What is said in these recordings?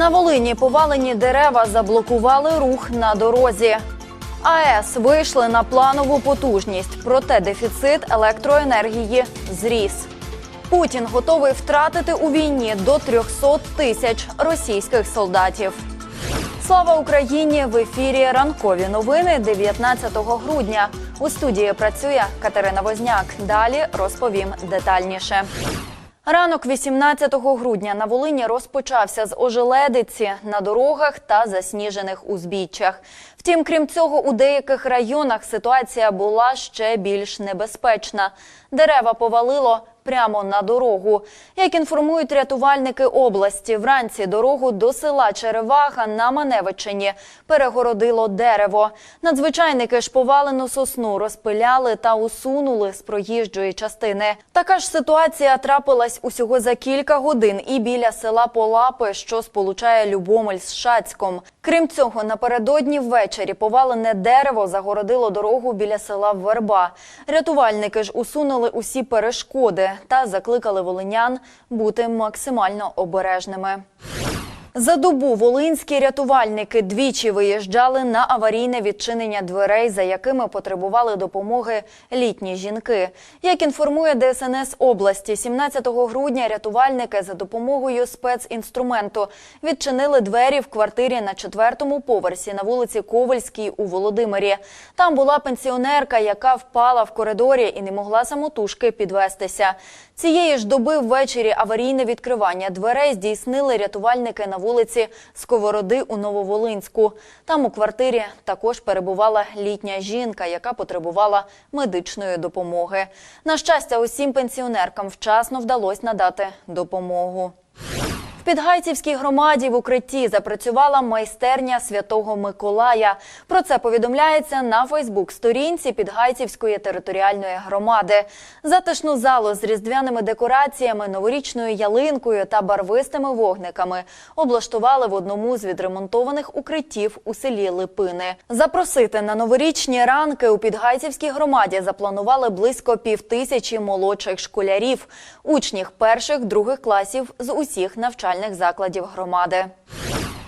На Волині повалені дерева заблокували рух на дорозі. АЕС вийшли на планову потужність, проте дефіцит електроенергії зріс. Путін готовий втратити у війні до 300 тисяч російських солдатів. Слава Україні! В ефірі ранкові новини 19 грудня. У студії працює Катерина Возняк. Далі розповім детальніше. Ранок 18 грудня на Волині розпочався з ожеледиці на дорогах та засніжених узбіччях. Втім, крім цього, у деяких районах ситуація була ще більш небезпечна. Дерева повалило прямо на дорогу. Як інформують рятувальники області, вранці дорогу до села Череваха на Маневичині перегородило дерево. Надзвичайники ж повалену сосну розпиляли та усунули з проїжджої частини. Така ж ситуація трапилась усього за кілька годин і біля села Полапи, що сполучає Любомель з Шацьком. Крім цього, напередодні ввечері повалене дерево загородило дорогу біля села Верба. Рятувальники ж усунули усі перешкоди та закликали волинян бути максимально обережними. За добу волинські рятувальники двічі виїжджали на аварійне відчинення дверей, за якими потребували допомоги літні жінки. Як інформує ДСНС області, 17 грудня рятувальники за допомогою спецінструменту відчинили двері в квартирі на четвертому поверсі на вулиці Ковальській у Володимирі. Там була пенсіонерка, яка впала в коридорі і не могла самотужки підвестися. Цієї ж доби ввечері аварійне відкривання дверей здійснили рятувальники на вулиці Сковороди у Нововолинську. Там у квартирі також перебувала літня жінка, яка потребувала медичної допомоги. На щастя, усім пенсіонеркам вчасно вдалося надати допомогу. В Підгайцівській громаді в укритті запрацювала майстерня Святого Миколая. Про це повідомляється на Фейсбук-сторінці Підгайцівської територіальної громади. Затишну залу з різдвяними декораціями, новорічною ялинкою та барвистими вогниками облаштували в одному з відремонтованих укриттів у селі Липини. Запросити на новорічні ранки у Підгайцівській громаді запланували близько півтисячі молодших школярів, учнів перших других класів з усіх навчальних закладів громади.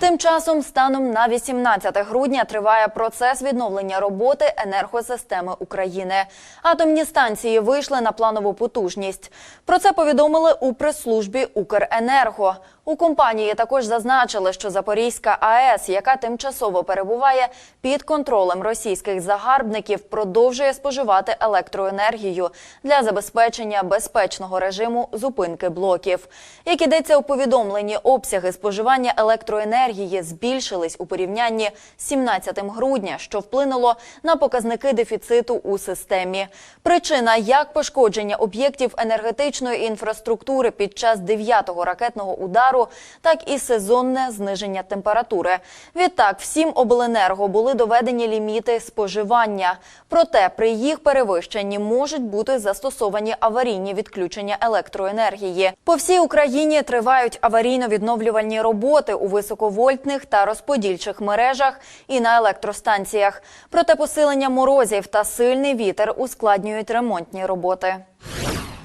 Тим часом, станом на 18 грудня, триває процес відновлення роботи енергосистеми України. Атомні станції вийшли на планову потужність. Про це повідомили у прес-службі Укренерго. У компанії також зазначили, що Запорізька АЕС, яка тимчасово перебуває під контролем російських загарбників, продовжує споживати електроенергію для забезпечення безпечного режиму зупинки блоків. Як ідеться у повідомленні, обсяги споживання електроенергії збільшились у порівнянні з 17 грудня, що вплинуло на показники дефіциту у системі. Причина як пошкодження об'єктів енергетичної інфраструктури під час 9-го ракетного удару, так і сезонне зниження температури. Відтак, всім обленерго були доведені ліміти споживання. Проте при їх перевищенні можуть бути застосовані аварійні відключення електроенергії. По всій Україні тривають аварійно-відновлювальні роботи у високовольтних та розподільчих мережах і на електростанціях. Проте посилення морозів та сильний вітер ускладнюють ремонтні роботи.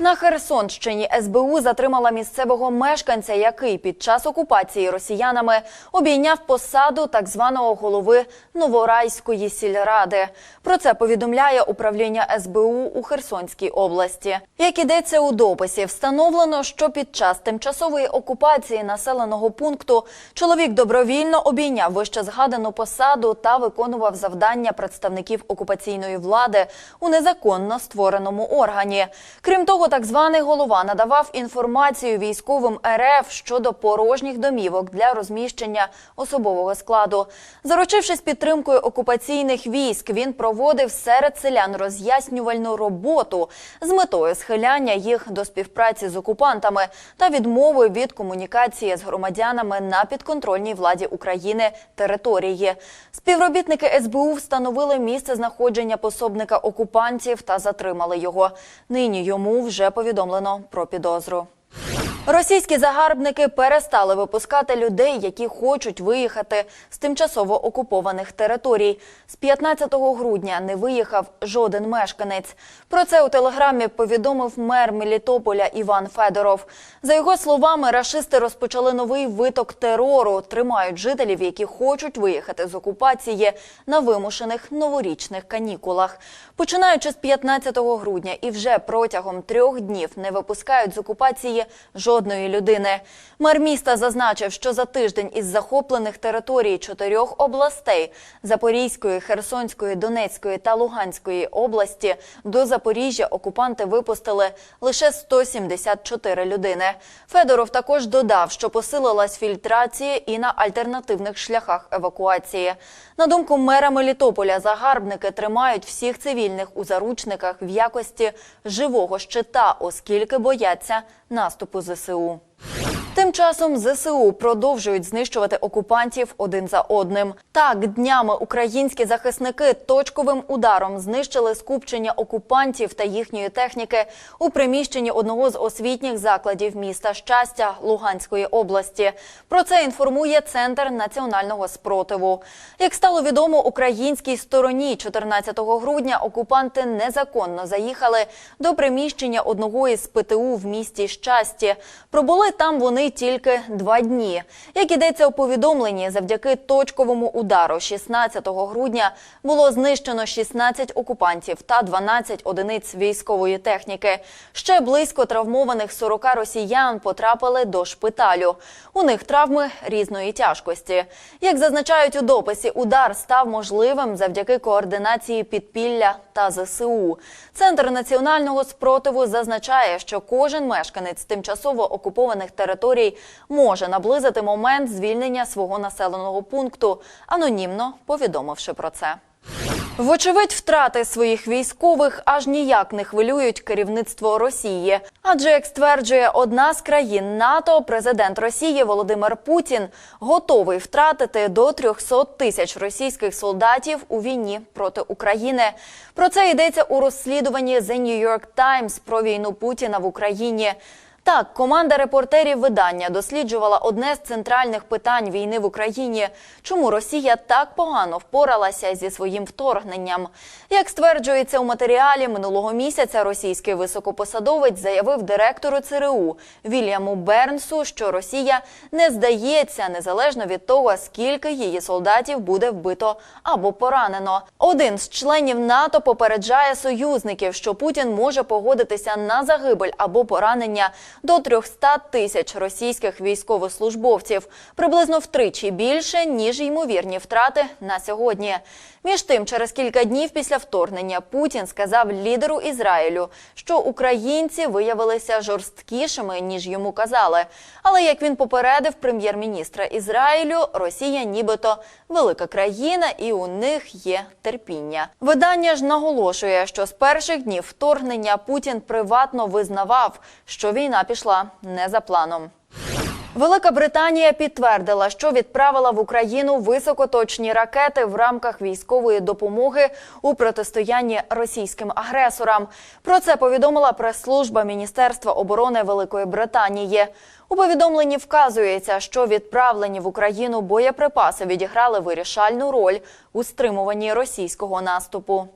На Херсонщині СБУ затримала місцевого мешканця, який під час окупації росіянами обійняв посаду так званого голови Новорайської сільради. Про це повідомляє управління СБУ у Херсонській області. Як ідеться у дописі, встановлено, що під час тимчасової окупації населеного пункту чоловік добровільно обійняв вище згадану посаду та виконував завдання представників окупаційної влади у незаконно створеному органі. Крім того, так званий голова надавав інформацію військовим РФ щодо порожніх домівок для розміщення особового складу. Заручившись підтримкою окупаційних військ, він проводив серед селян роз'яснювальну роботу з метою схиляння їх до співпраці з окупантами та відмови від комунікації з громадянами на підконтрольній владі України території. Співробітники СБУ встановили місце знаходження пособника окупантів та затримали його. Нині йому вже повідомлено про підозру. Російські загарбники перестали випускати людей, які хочуть виїхати з тимчасово окупованих територій. З 15 грудня не виїхав жоден мешканець. Про це у телеграмі повідомив мер Мелітополя Іван Федоров. За його словами, рашисти розпочали новий виток терору, тримають жителів, які хочуть виїхати з окупації на вимушених новорічних канікулах. Починаючи з 15 грудня і вже протягом трьох днів не випускають з окупації жодної людини. Мер міста зазначив, що за тиждень із захоплених територій чотирьох областей Запорізької, Херсонської, Донецької та Луганської області до Запоріжжя окупанти випустили лише 174 людини. Федоров також додав, що посилилась фільтрація і на альтернативних шляхах евакуації. На думку мера Мелітополя, загарбники тримають всіх цивільних у заручниках в якості живого щита, оскільки бояться наступу ЗСУ. ЗСУ. Тим часом ЗСУ продовжують знищувати окупантів один за одним. Так, днями українські захисники точковим ударом знищили скупчення окупантів та їхньої техніки у приміщенні одного з освітніх закладів міста щастя Луганської області. Про це інформує Центр національного спротиву. Як стало відомо, українській стороні 14 грудня окупанти незаконно заїхали до приміщення одного із ПТУ в місті щасті. Пробули там вони тільки два дні. Як ідеться у повідомленні, завдяки точковому удару 16 грудня було знищено 16 окупантів та 12 одиниць військової техніки. Ще близько травмованих 40 росіян потрапили до шпиталю. У них травми різної тяжкості. Як зазначають у дописі, удар став можливим завдяки координації підпілля та ЗСУ. Центр національного спротиву зазначає, що кожен мешканець тимчасово окупованих територій може наблизити момент звільнення свого населеного пункту, анонімно повідомивши про це. Вочевидь, втрати своїх військових аж ніяк не хвилюють керівництво Росії. Адже, як стверджує одна з країн НАТО, президент Росії Володимир Путін готовий втратити до 300 тисяч російських солдатів у війні проти України. Про це йдеться у розслідуванні The New York Times про війну Путіна в Україні. Так, команда репортерів видання досліджувала одне з центральних питань війни в Україні: чому Росія так погано впоралася зі своїм вторгненням. Як стверджується у матеріалі минулого місяця, російський високопосадовець заявив директору ЦРУ Вільяму Бернсу, що Росія не здається незалежно від того, скільки її солдатів буде вбито або поранено. Один з членів НАТО попереджає союзників, що Путін може погодитися на загибель або поранення до 300 тисяч російських військовослужбовців, приблизно втричі більше ніж ймовірні втрати на сьогодні. Між тим, через кілька днів після вторгнення Путін сказав лідеру Ізраїлю, що українці виявилися жорсткішими ніж йому казали. Але як він попередив прем'єр-міністра Ізраїлю, Росія нібито велика країна, і у них є терпіння. Видання ж наголошує, що з перших днів вторгнення Путін приватно визнавав, що війна пішла не за планом. Велика Британія підтвердила, що відправила в Україну високоточні ракети в рамках військової допомоги у протистоянні російським агресорам. Про це повідомила прес-служба Міністерства оборони Великої Британії. У повідомленні вказується, що відправлені в Україну боєприпаси відіграли вирішальну роль у стримуванні російського наступу.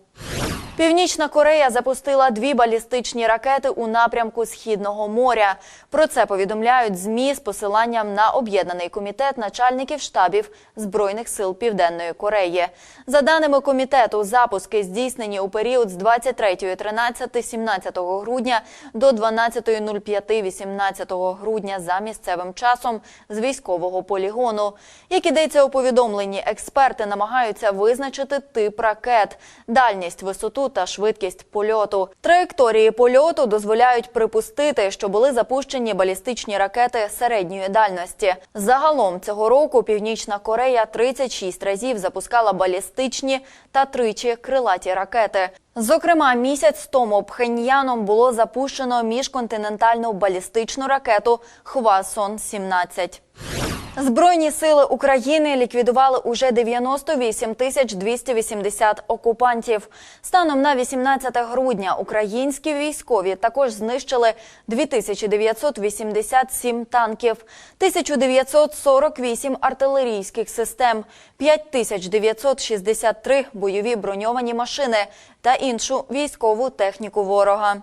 Північна Корея запустила дві балістичні ракети у напрямку Східного моря. Про це повідомляють змі з посиланням на об'єднаний комітет начальників штабів збройних сил Південної Кореї. За даними комітету, запуски здійснені у період з 23.13 17 грудня до 12.05 18 грудня за місцевим часом з військового полігону. Як ідеться у повідомленні, експерти намагаються визначити тип ракет, дальність висоту та швидкість польоту. Траєкторії польоту дозволяють припустити, що були запущені балістичні ракети середньої дальності. Загалом цього року Північна Корея 36 разів запускала балістичні та тричі крилаті ракети. Зокрема, місяць тому Пхеньяном було запущено міжконтинентальну балістичну ракету Хвасон 17 Збройні сили України ліквідували уже 98 тисяч 280 окупантів. Станом на 18 грудня українські військові також знищили 2987 танків, 1948 артилерійських систем, 5963 бойові броньовані машини та іншу військову техніку ворога.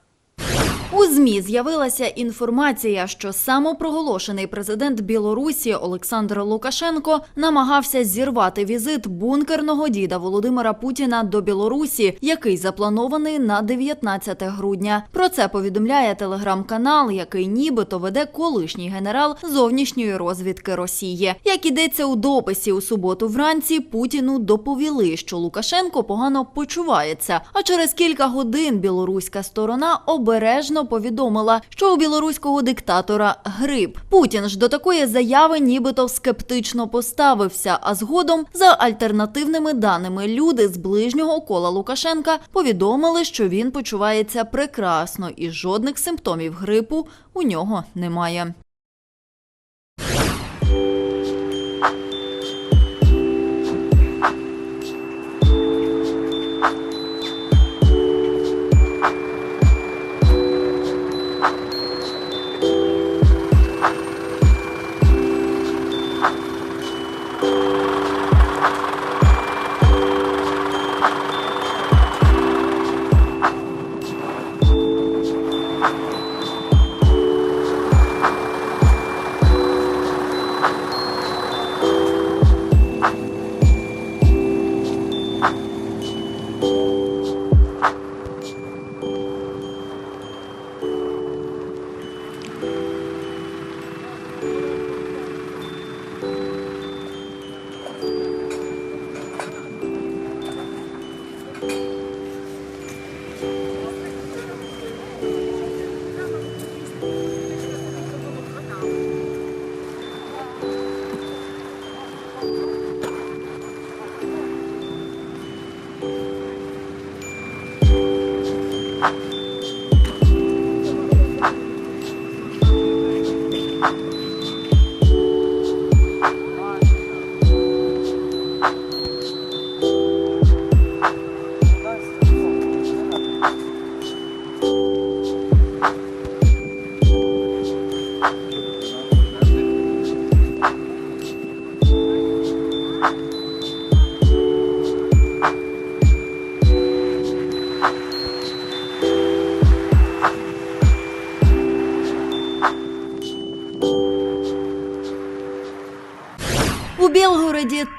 У ЗМІ з'явилася інформація, що самопроголошений президент Білорусі Олександр Лукашенко намагався зірвати візит бункерного діда Володимира Путіна до Білорусі, який запланований на 19 грудня. Про це повідомляє телеграм-канал, який нібито веде колишній генерал зовнішньої розвідки Росії. Як ідеться у дописі у суботу вранці, Путіну доповіли, що Лукашенко погано почувається. А через кілька годин білоруська сторона обережно повідомила, що у білоруського диктатора грип. Путін ж до такої заяви нібито скептично поставився. А згодом, за альтернативними даними, люди з ближнього кола Лукашенка повідомили, що він почувається прекрасно і жодних симптомів грипу у нього немає.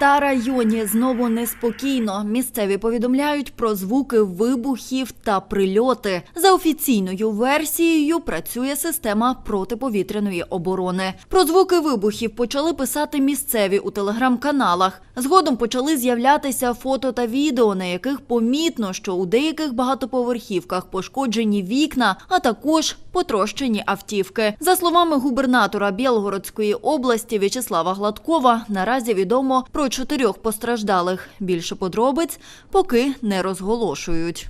Та районі знову неспокійно. Місцеві повідомляють про звуки вибухів та прильоти. За офіційною версією працює система протиповітряної оборони. Про звуки вибухів почали писати місцеві у телеграм-каналах. Згодом почали з'являтися фото та відео, на яких помітно, що у деяких багатоповерхівках пошкоджені вікна, а також потрощені автівки. За словами губернатора Білгородської області В'ячеслава Гладкова, наразі відомо про чотирьох постраждалих. Більше подробиць поки не розголошують.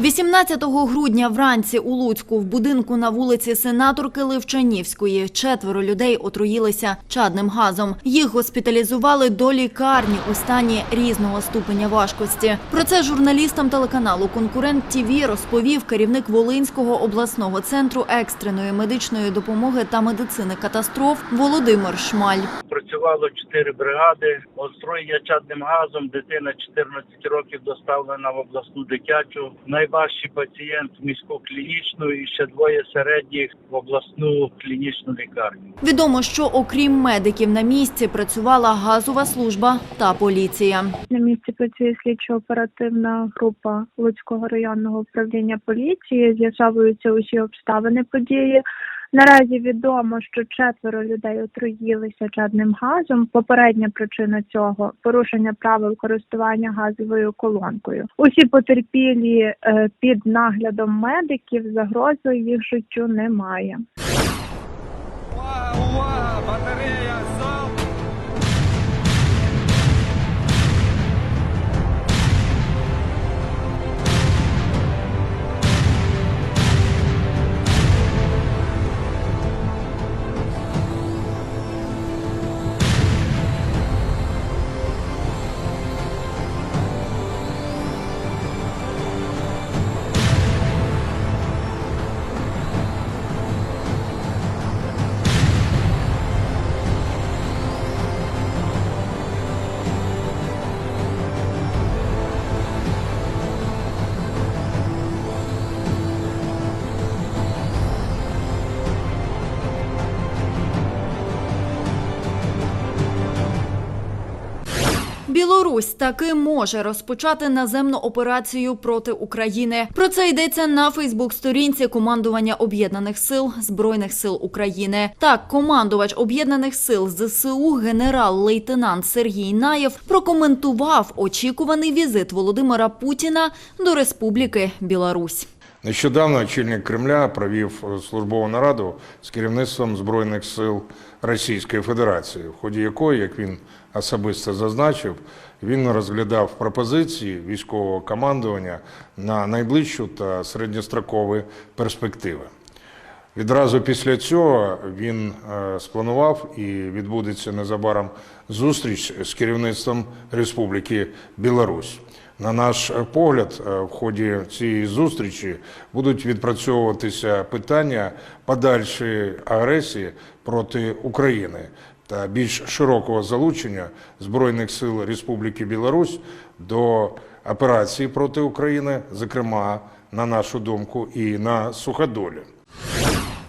18 грудня вранці у Луцьку в будинку на вулиці Сенаторки Ливчанівської четверо людей отруїлися чадним газом. Їх госпіталізували до лікарні у стані різного ступеня важкості. Про це журналістам телеканалу Конкурент ТІВІ розповів керівник Волинського обласного центру екстреної медичної допомоги та медицини катастроф Володимир Шмаль. Працювало чотири бригади. Отруєння чадним газом. Дитина 14 років доставлена в обласну дитячу. Найважчий пацієнт в міську клінічну і ще двоє середніх в обласну клінічну лікарню. Відомо, що окрім медиків на місці працювала газова служба та поліція. На місці працює слідчо-оперативна група Луцького районного управління поліції. З'ясовуються усі обставини події. Наразі відомо, що четверо людей отруїлися чадним газом. Попередня причина цього порушення правил користування газовою колонкою. Усі потерпілі е, під наглядом медиків загрози їх життю немає. Увага, увага! Батарея! Білорусь таки може розпочати наземну операцію проти України. Про це йдеться на Фейсбук-сторінці командування об'єднаних сил збройних сил України. Так, командувач об'єднаних сил ЗСУ генерал-лейтенант Сергій Наєв прокоментував очікуваний візит Володимира Путіна до Республіки Білорусь. Нещодавно очільник Кремля провів е, службову нараду з керівництвом Збройних сил Російської Федерації, в ході якої, як він особисто зазначив, він розглядав пропозиції військового командування на найближчу та середньострокові перспективи. Відразу після цього він е, спланував і відбудеться незабаром зустріч з керівництвом Республіки Білорусь. На наш е, погляд, е, в ході цієї зустрічі будуть відпрацьовуватися питання подальшої агресії проти України та більш широкого залучення Збройних сил Республіки Білорусь до операції проти України, зокрема, на нашу думку, і на суходолі.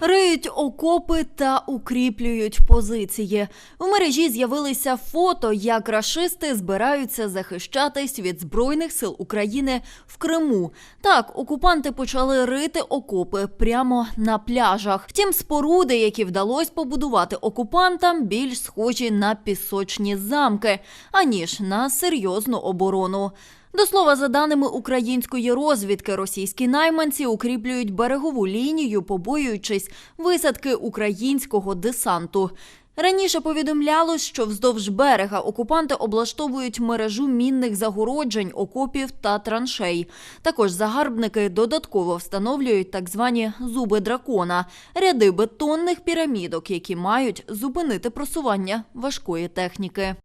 Риють окопи та укріплюють позиції. В мережі з'явилися фото, як рашисти збираються захищатись від збройних сил України в Криму. Так, окупанти почали рити окопи прямо на пляжах. Втім, споруди, які вдалося побудувати окупантам, більш схожі на пісочні замки, аніж на серйозну оборону. До слова, за даними української розвідки, російські найманці укріплюють берегову лінію, побоюючись висадки українського десанту. Раніше повідомлялось, що вздовж берега окупанти облаштовують мережу мінних загороджень, окопів та траншей. Також загарбники додатково встановлюють так звані зуби дракона ряди бетонних пірамідок, які мають зупинити просування важкої техніки.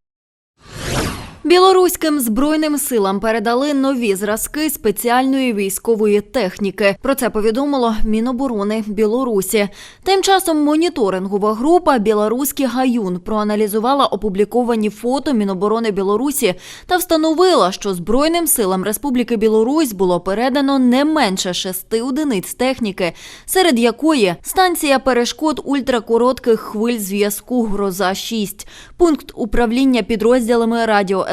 Білоруським збройним силам передали нові зразки спеціальної військової техніки. Про це повідомило Міноборони Білорусі. Тим часом моніторингова група Білоруський гаюн проаналізувала опубліковані фото Міноборони Білорусі та встановила, що збройним силам Республіки Білорусь було передано не менше шести одиниць техніки, серед якої станція перешкод ультракоротких хвиль зв'язку Гроза 6 пункт управління підрозділами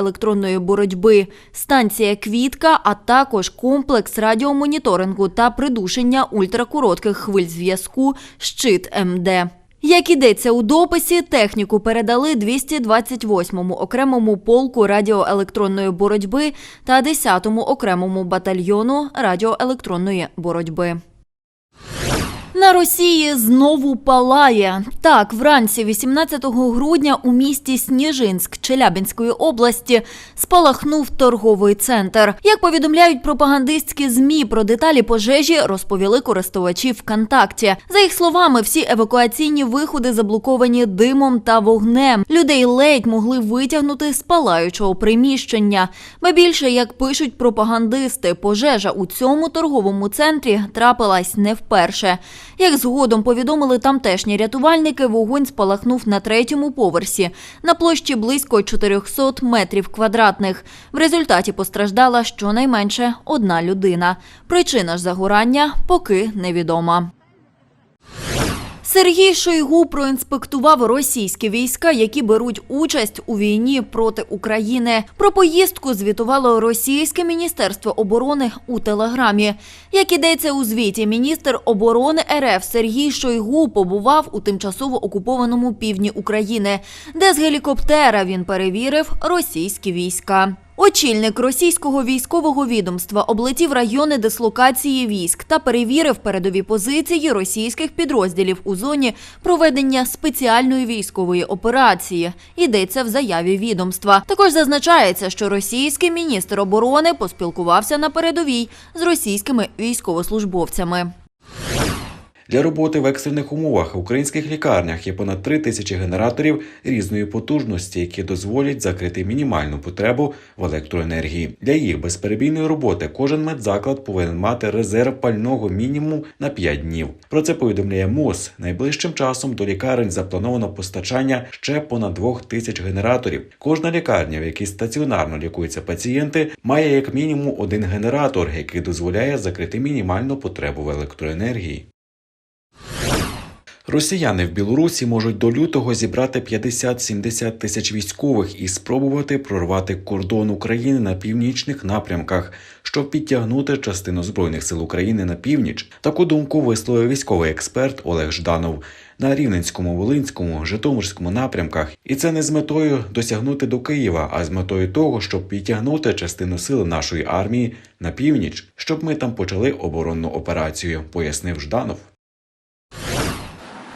радіоелектронної боротьби, станція Квітка, а також комплекс радіомоніторингу та придушення ультракоротких хвиль зв'язку Щит МД. Як ідеться у дописі, техніку передали 228-му окремому полку радіоелектронної боротьби та 10-му окремому батальйону радіоелектронної боротьби. На Росії знову палає. Так, вранці 18 грудня у місті Сніжинськ Челябинської області спалахнув торговий центр. Як повідомляють пропагандистські змі про деталі пожежі, розповіли користувачі ВКонтакті. За їх словами, всі евакуаційні виходи заблоковані димом та вогнем. Людей ледь могли витягнути з палаючого приміщення. Ба більше, як пишуть пропагандисти, пожежа у цьому торговому центрі трапилась не вперше. Як згодом повідомили тамтешні рятувальники, вогонь спалахнув на третьому поверсі на площі близько 400 метрів квадратних. В результаті постраждала щонайменше одна людина. Причина ж загорання поки невідома. Сергій Шойгу проінспектував російські війська, які беруть участь у війні проти України. Про поїздку звітувало російське міністерство оборони у телеграмі. Як ідеться у звіті, міністр оборони РФ Сергій Шойгу побував у тимчасово окупованому півдні України, де з гелікоптера він перевірив російські війська. Очільник російського військового відомства облетів райони дислокації військ та перевірив передові позиції російських підрозділів у зоні проведення спеціальної військової операції. Йдеться в заяві відомства. Також зазначається, що російський міністр оборони поспілкувався на передовій з російськими військовослужбовцями. Для роботи в екстрених умовах в українських лікарнях є понад 3 тисячі генераторів різної потужності, які дозволять закрити мінімальну потребу в електроенергії. Для їх безперебійної роботи кожен медзаклад повинен мати резерв пального мінімум на 5 днів. Про це повідомляє МОЗ. Найближчим часом до лікарень заплановано постачання ще понад 2 тисяч генераторів. Кожна лікарня, в якій стаціонарно лікуються пацієнти, має як мінімум один генератор, який дозволяє закрити мінімальну потребу в електроенергії. Росіяни в Білорусі можуть до лютого зібрати 50-70 тисяч військових і спробувати прорвати кордон України на північних напрямках, щоб підтягнути частину збройних сил України на північ. Таку думку висловив військовий експерт Олег Жданов на Рівненському, Волинському, Житомирському напрямках. І це не з метою досягнути до Києва, а з метою того, щоб підтягнути частину сил нашої армії на північ, щоб ми там почали оборонну операцію, пояснив Жданов.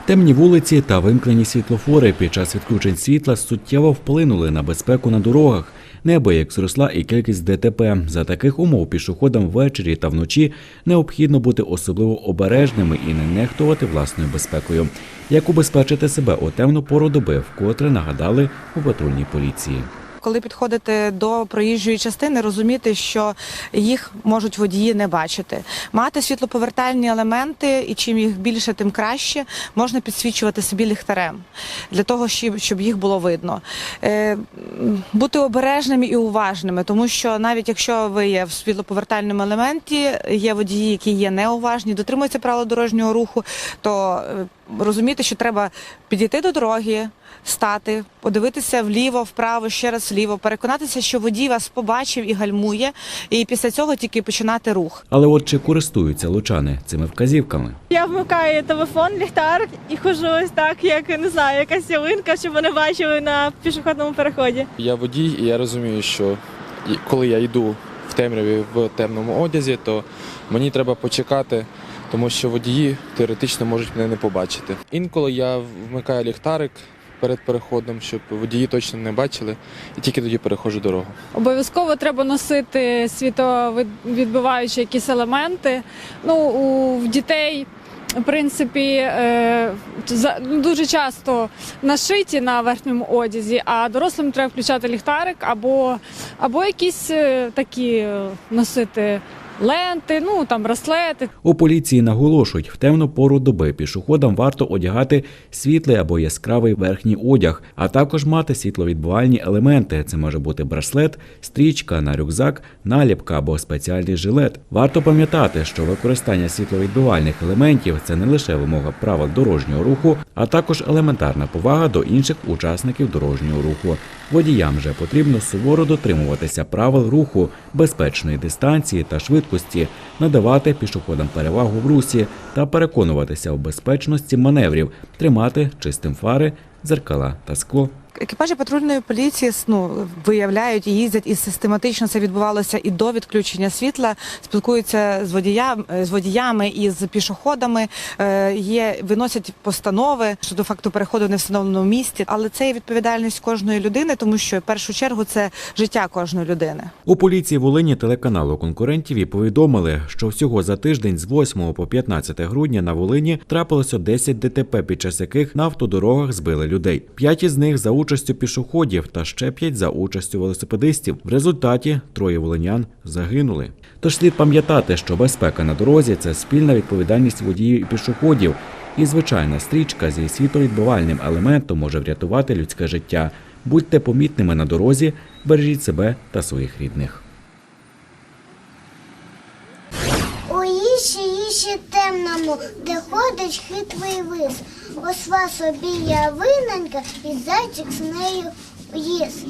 Темні вулиці та вимкнені світлофори під час відключень світла суттєво вплинули на безпеку на дорогах. Неабияк зросла і кількість ДТП. За таких умов пішоходам ввечері та вночі необхідно бути особливо обережними і не нехтувати власною безпекою. Як убезпечити себе у темну пору доби, вкотре нагадали у патрульній поліції. Коли підходите до проїжджої частини, розуміти, що їх можуть водії не бачити. Мати світлоповертальні елементи, і чим їх більше, тим краще, можна підсвічувати собі ліхтарем для того, щоб щоб їх було видно. Е, бути обережними і уважними, тому що навіть якщо ви є в світлоповертальному елементі, є водії, які є неуважні, дотримуються правил дорожнього руху, то е, розуміти, що треба підійти до дороги, стати, подивитися вліво, вправо, ще раз вліво, переконатися, що водій вас побачив і гальмує, і після цього тільки починати рух. Але от чи користуються лучани цими вказівками? Я вмикаю телефон, ліхтар і ходжу ось так, як не знаю, якась ялинка, щоб вони бачили на пішохідному переході. Я водій, і я розумію, що коли я йду в темряві в темному одязі, то мені треба почекати, тому що водії теоретично можуть мене не побачити. Інколи я вмикаю ліхтарик перед переходом, щоб водії точно не бачили, і тільки тоді переходжу дорогу. Обов'язково треба носити світовідбиваючі якісь елементи. Ну, у дітей, в принципі, е, ну, дуже часто нашиті на верхньому одязі, а дорослим треба включати ліхтарик або, або якісь е, такі е, носити ленти, ну там браслети. У поліції наголошують, в темну пору доби пішоходам варто одягати світлий або яскравий верхній одяг, а також мати світловідбивальні елементи. Це може бути браслет, стрічка на рюкзак, наліпка або спеціальний жилет. Варто пам'ятати, що використання світловідбивальних елементів це не лише вимога правил дорожнього руху, а також елементарна повага до інших учасників дорожнього руху. Водіям же потрібно суворо дотримуватися правил руху, безпечної дистанції та швидкості, надавати пішоходам перевагу в русі та переконуватися в безпечності маневрів, тримати чистим фари, дзеркала та скло. Екіпажі патрульної поліції ну, виявляють і їздять, і систематично це відбувалося і до відключення світла. Спілкуються з водіями, з водіями і з пішоходами. Е, є виносять постанови щодо факту переходу в невстановленому місці. Але це є відповідальність кожної людини, тому що в першу чергу це життя кожної людини. У поліції Волині телеканалу конкурентів і повідомили, що всього за тиждень з 8 по 15 грудня на Волині трапилося 10 ДТП, під час яких на автодорогах збили людей. П'ять із них за участю пішоходів та ще п'ять за участю велосипедистів. В результаті троє волинян загинули. Тож слід пам'ятати, що безпека на дорозі це спільна відповідальність водіїв і пішоходів. І звичайна стрічка зі світовідбивальним елементом може врятувати людське життя. Будьте помітними на дорозі, бережіть себе та своїх рідних. У іші темному, де ходить хитрий вис. Осва собі я виненька, і зайчик з нею їсть.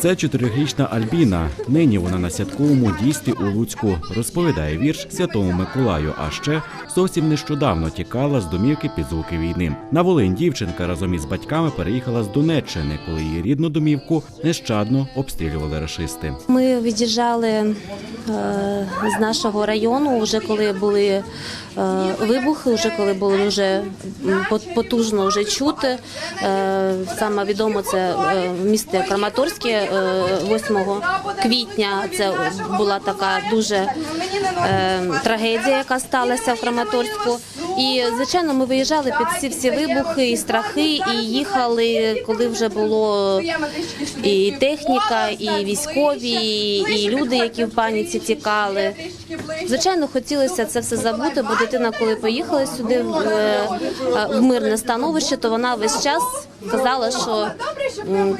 Це чотирирічна Альбіна. Нині вона на святковому дійстві у Луцьку розповідає вірш Святому Миколаю. А ще зовсім нещодавно тікала з домівки під звуки війни. На Волинь дівчинка разом із батьками переїхала з Донеччини, коли її рідну домівку нещадно обстрілювали рашисти. Ми від'їжджали е, з нашого району, вже коли були вибухи, вже коли було дуже потужно вже чути. Е, саме відомо це е, в місті Краматорське е, 8 квітня. Це була така дуже е, трагедія, яка сталася в Краматорську. І звичайно, ми виїжджали під ці всі вибухи і страхи, і їхали, коли вже було і техніка, і військові, і люди, які в паніці тікали. Звичайно, хотілося це все забути, бо дитина, коли поїхала сюди в, е, в мирне становище, то вона весь час казала, що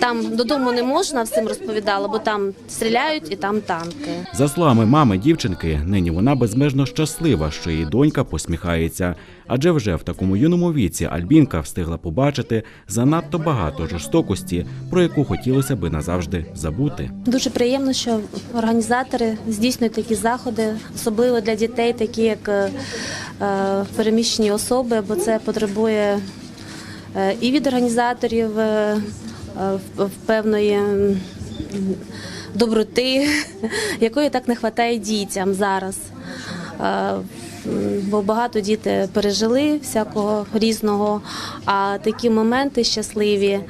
там додому не можна, всім розповідала, бо там стріляють і там танки. За словами мами дівчинки, нині вона безмежно щаслива, що її донька посміхається. Адже вже в такому юному віці Альбінка встигла побачити занадто багато жорстокості, про яку хотілося би назавжди забути. Дуже приємно, що організатори здійснюють такі заходи, особливо для дітей, такі як е, е, переміщені особи, бо це потребує і від організаторів е, е, в- певної доброти, якої так не вистачає дітям зараз. Е, Бо багато діти пережили всякого різного, а такі моменти щасливі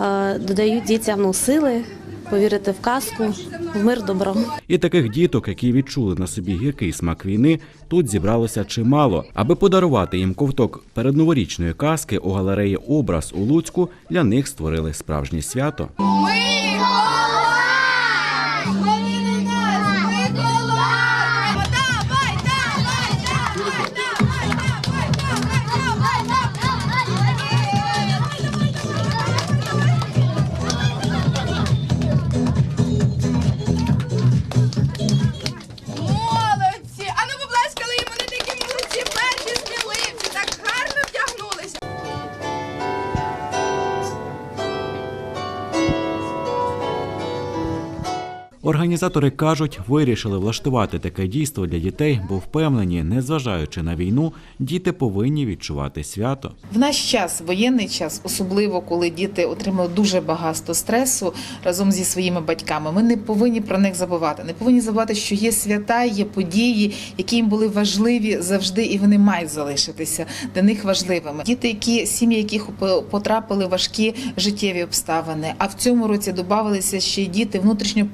е, додають дітям ну, сили повірити в казку, в мир добро. І таких діток, які відчули на собі гіркий смак війни, тут зібралося чимало. Аби подарувати їм ковток передноворічної казки у галереї Образ у Луцьку для них створили справжнє свято. Молодці! Організатори кажуть, вирішили влаштувати таке дійство для дітей, бо впевнені, незважаючи на війну, діти повинні відчувати свято. В наш час, воєнний час, особливо коли діти отримали дуже багато стресу разом зі своїми батьками. Ми не повинні про них забувати. Не повинні забувати, що є свята, є події, які їм були важливі завжди, і вони мають залишитися для них важливими. Діти, які сім'ї, яких потрапили важкі життєві обставини. А в цьому році додавалися ще й діти внутрішньо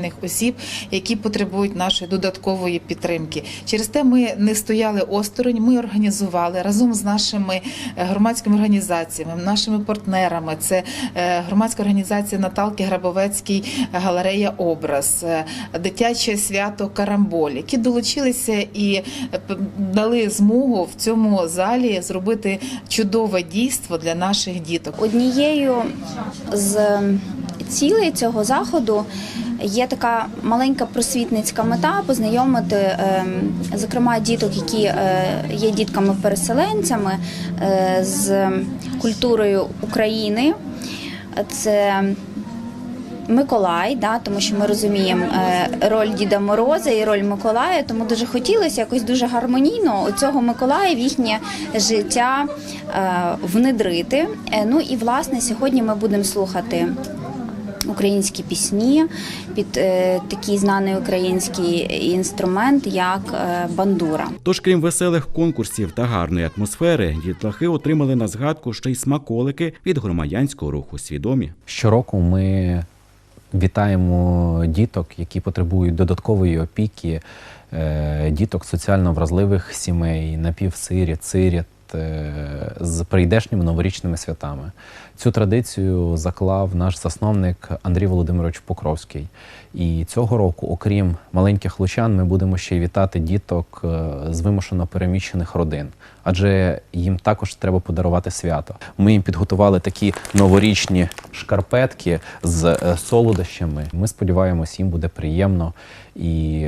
переміщених осіб, які потребують нашої додаткової підтримки. Через те ми не стояли осторонь. Ми організували разом з нашими е, громадськими організаціями, нашими партнерами. Це е, громадська організація Наталки Грабовецький, галерея Образ, е, дитяче свято Карамболь, які долучилися і е, дали змогу в цьому залі зробити чудове дійство для наших діток. Однією з цілей цього заходу є така маленька просвітницька мета познайомити, ем, зокрема, діток, які е, є дітками-переселенцями е, з культурою України. Це Миколай, да, тому що ми розуміємо е, роль Діда Мороза і роль Миколая, тому дуже хотілося якось дуже гармонійно цього Миколая в їхнє життя внедрити. Ну і власне сьогодні ми будемо слухати. Українські пісні під е, такий знаний український інструмент, як е, бандура. Тож, крім веселих конкурсів та гарної атмосфери, дітлахи отримали на згадку ще й смаколики від громадянського руху свідомі. Щороку ми вітаємо діток, які потребують додаткової опіки, е, діток соціально вразливих сімей, напівсиріт, сиріт. Е, З прийдешніми новорічними святами цю традицію заклав наш засновник Андрій Володимирович Покровський. І цього року, окрім маленьких лучан, ми будемо ще й вітати діток е, з вимушено переміщених родин, адже їм також треба подарувати свято. Ми їм підготували такі новорічні шкарпетки з е, солодощами. Ми сподіваємось, їм буде приємно і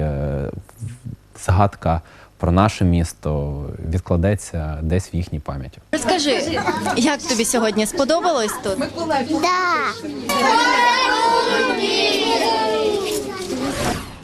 згадка. Про наше місто відкладеться десь в їхній пам'яті. Розкажи, як тобі сьогодні сподобалось тут?